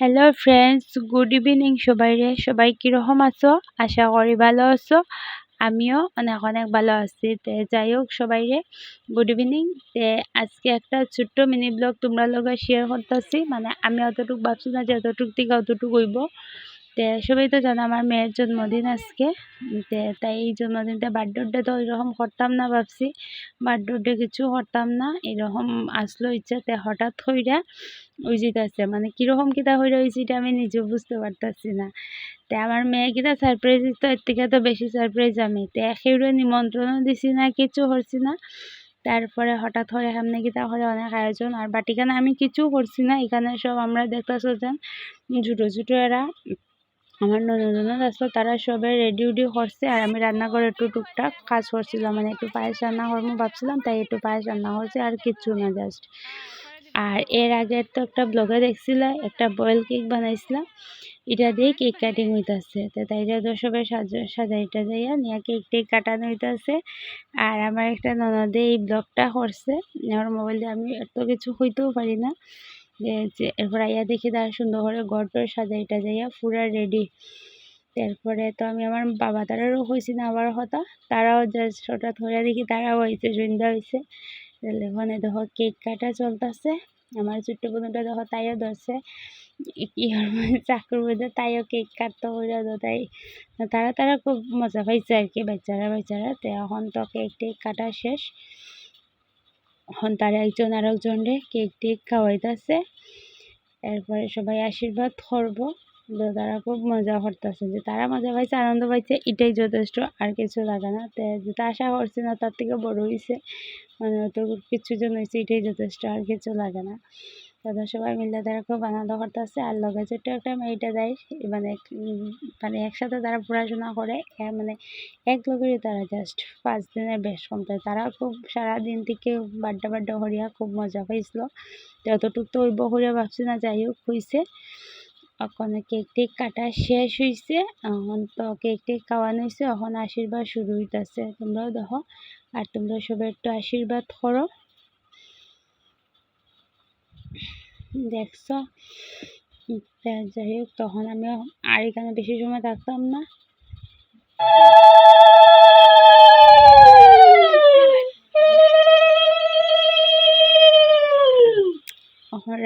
Hello friends good evening সবাইরে। সবাই কীরকম আছো? আশা করি ভালো আছো। আমিও অনেক অনেক ভালো আছি। তে যাই হোক, সবাইরে গুড ইভিনিং তে আজকে একটা ছোট্ট মিনি ব্লগ তোমরা লগে শেয়ার করতেছি। মানে আমি অতটুকু ভাবছি না যে অতটুক থেকে অতটুকু হইব। তে সবাই তো জানো আমার মেয়ের জন্মদিন আজকে। তে তাই এই জন্মদিনটা বার্থডে তো ওইরকম করতাম না ভাবছি। বার্থডে কিছু করতাম না, এরকম আসলো ইচ্ছাতে হঠাৎ হইরা ওই আছে। মানে কীরকম কিতা হইরা এটা আমি নিজেও বুঝতে পারতাছি না। তে আমার মেয়ে কিতা সারপ্রাইজ তো এর থেকে তো বেশি সারপ্রাইজ আমি। তে একেবারে নিমন্ত্রণও দিছি না কিছু করছি না। তারপরে হঠাৎ করে সামনে কিতা করে অনেক আয়োজন আর বাটিখানে আমি কিছু করছি না। এখানে সব আমরা দেখতেছো যে ছোটো ছোটো এরা। আমার ননদ আসলো তারা সবাই রেডি উডি করছে আর আমি রান্না করে একটু টুকটাক কাজ করছিলাম। মানে একটু পায়েস রান্না করব ভাবছিলাম, তাই একটু পায়েস রান্না করছি আর কিচ্ছু না জাস্ট আর এর আগে তো একটা ব্লগে দেখছিল, একটা বয়েল কেক বানাইছিলাম, এটা দিয়ে কেক কাটিং হইতাছে। তো তাই তো সবাই সাজা সাজাইটা যাইয়া নিয়ে কেক টেক কাটানো হইতাছে। আর আমার একটা ননদে এই ব্লগটা করছে আমার মোবাইল দিয়ে আমি এত কিছু হইতেও পারি না। যে এরপর আইয়া দেখি তারা সুন্দর করে ঘর টর সাজাইটা যাইয়া পুরা রেডি তারপরে তো আমি আমার বাবা তারারও কইছি না আবার কথা, তারাও জাস্ট হঠাৎ হইয়া দেখি তারাও হয়েছে সন্ধ্যা হয়েছে ওখানে দেখো কেক কাটা চলতেছে, আমার ছোট্ট বোনটা দেখো তাইও ধরছে। মানে চাকুর মধ্যে তাইও কেক কাটতে হইয়া তাই। তারা তারা খুব মজা পাইছে আর কি, বাচ্চারা বাচ্চারা। তো এখন তো কেক টেক কাটা শেষ। এখন তারা একজন আর একজনরে কেক টেক খাওয়াইতেছে। এরপরে সবাই আশীর্বাদ করব। তারা খুব মজা করতেছে যে তারা মজা পাইছে, আনন্দ পাইছে, এটাই যথেষ্ট, আর কিছু লাগে না। তো যেটা আশা করছে না, তার থেকে বড় হয়েছে মানে অত কিছু জন হয়েছে এটাই যথেষ্ট, আর কিছু লাগে না। তাদের সবাই মিলে তারা খুব আনন্দ করতেছে। আর লগে ছোট্ট একটা মেয়েটা দেয় মানে মানে একসাথে তারা পড়াশোনা করে। মানে এক লগেরই তারা জাস্ট পাঁচ দিনের বেশ কমতে তারা খুব সারাদিন থেকে বাড্ডা বাড্ডা হরিয়া খুব মজা পাইছিল। তো তো ওইব হরিয়া ভাবছি না, যাই হোক হয়েছে ওখানে কেক টেক কাটা শেষ হয়েছে এখন তো কেক টেক খাওয়ানো হয়েছে এখন আশীর্বাদ শুরু হইতেছে। তোমরাও দেখো। আর তোমরা সবাই একটু আশীর্বাদ করো। দেখছ? যাই হোক, তখন আমি আর এখানে বেশি সময় থাকতাম না।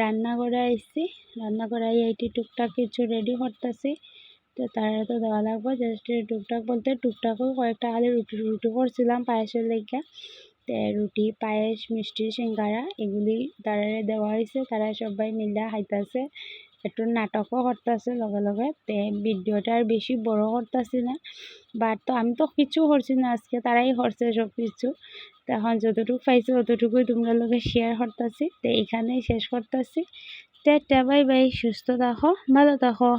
রান্না করে আইসি রান্না করে এইটি টুকটাক কিছু রেডি করতেছি। তো তারা তো দেওয়া লাগবে জাস্ট টুকটাক বলতে টুকটাকও কয়েকটা খালি রুটি রুটি করছিলাম পায়েসের লেগে। রুটি, পায়েস, মিষ্টি, সিঙ্গারা এগুলি তারা দেওয়া হয়েছে তারা সবাই মিলে খাইতেছে একটু নাটকও করতেছে লগে লগে। তে ভিডিওটা আর বেশি বড় করতেছি না। বাট তো আমি তো কিছু করছি না। আজকে তারাই করছে সব কিছু তো এখন যতটুকু পাইছি অতটুকুই তোমরা লোকে শেয়ার করতেছি। তো এখানেই শেষ করতেছি। টা বাই বাই, সুস্থ থাকো, ভালো থাকো।